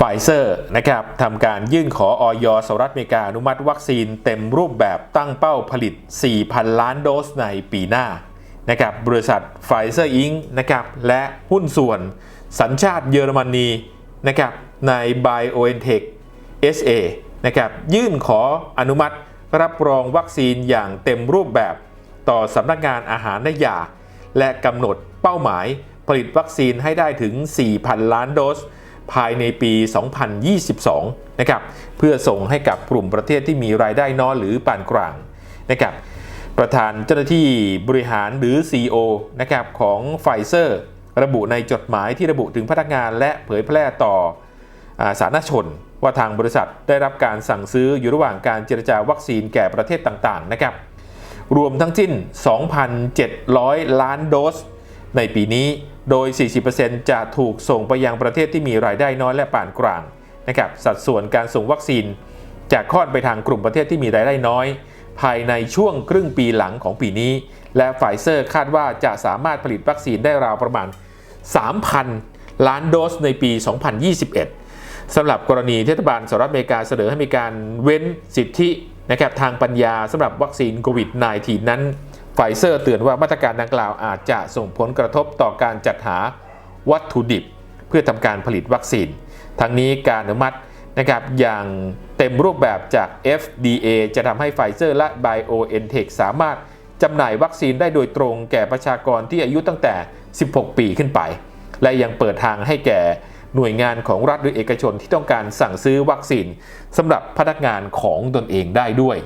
ไฟเซอร์นะครับทำการยื่นขอออยสหรัฐอเมริกาอนุมัติวัคซีนเต็มรูปแบบตั้งเป้าผลิต 4,000 ล้านโดสในปีหน้านะครับบริษัทไฟเซอร์อิงนะครับและหุ้นส่วนสัญชาติเยอรมนีนะครับใน BioNTech SA นะครับยื่นขออนุมัติรับรองวัคซีนอย่างเต็มรูปแบบต่อสำนักงานอาหารและยา และกำหนดเป้าหมายผลิตวัคซีนให้ได้ถึง 4,000 ล้านโดส ภายในปี 2022 นะครับ เพื่อส่งให้กับกลุ่มประเทศที่มีรายได้น้อยหรือปานกลางนะครับ ประธานเจ้าหน้าที่บริหารหรือ CEO นะครับของไฟเซอร์ระบุในจดหมายที่ระบุถึงพนักงานและเผยแพร่ต่ออาสาธารณชน ว่าทางบริษัทได้รับการสั่งซื้ออยู่ระหว่างการเจรจาวัคซีนแก่ประเทศต่างๆ นะครับ รวมทั้งสิ้น 2,700 ล้านโดสในปีนี้ โดย 40%จะถูกส่งไปยังประเทศที่มีรายได้น้อยและปานกลางนะครับสัดส่วนการส่งวัคซีนจะค่อนไปทางกลุ่มประเทศที่มีรายได้น้อย ภายในช่วงครึ่งปีหลังของปีนี้ และไฟเซอร์คาดว่าจะสามารถผลิตวัคซีนได้ราวประมาณ 3,000 ล้านโดสในปี 2021 สำหรับกรณีที่รัฐบาลสหรัฐอเมริกาเสนอให้มีการเว้นสิทธินะครับทางปัญญาสำหรับวัคซีนโควิด -19 นั้น ไฟเซอร์เตือนว่ามาตรการดังกล่าวอาจจะส่งผลกระทบต่อการจัดหาวัตถุดิบ เพื่อทำการผลิตวัคซีน ทั้งนี้การอนุมัตินะครับอย่างเต็มรูปแบบจาก FDA จะทำให้ไฟเซอร์และ BioNTech สามารถจำหน่ายวัคซีนได้โดยตรงแก่ประชากรที่อายุตั้งแต่ 16 ปีขึ้นไป และยังเปิดทางให้แก่หน่วยงานของรัฐหรือเอกชนที่ต้องการสั่งซื้อวัคซีนสำหรับพนักงานของตนเองได้ด้วย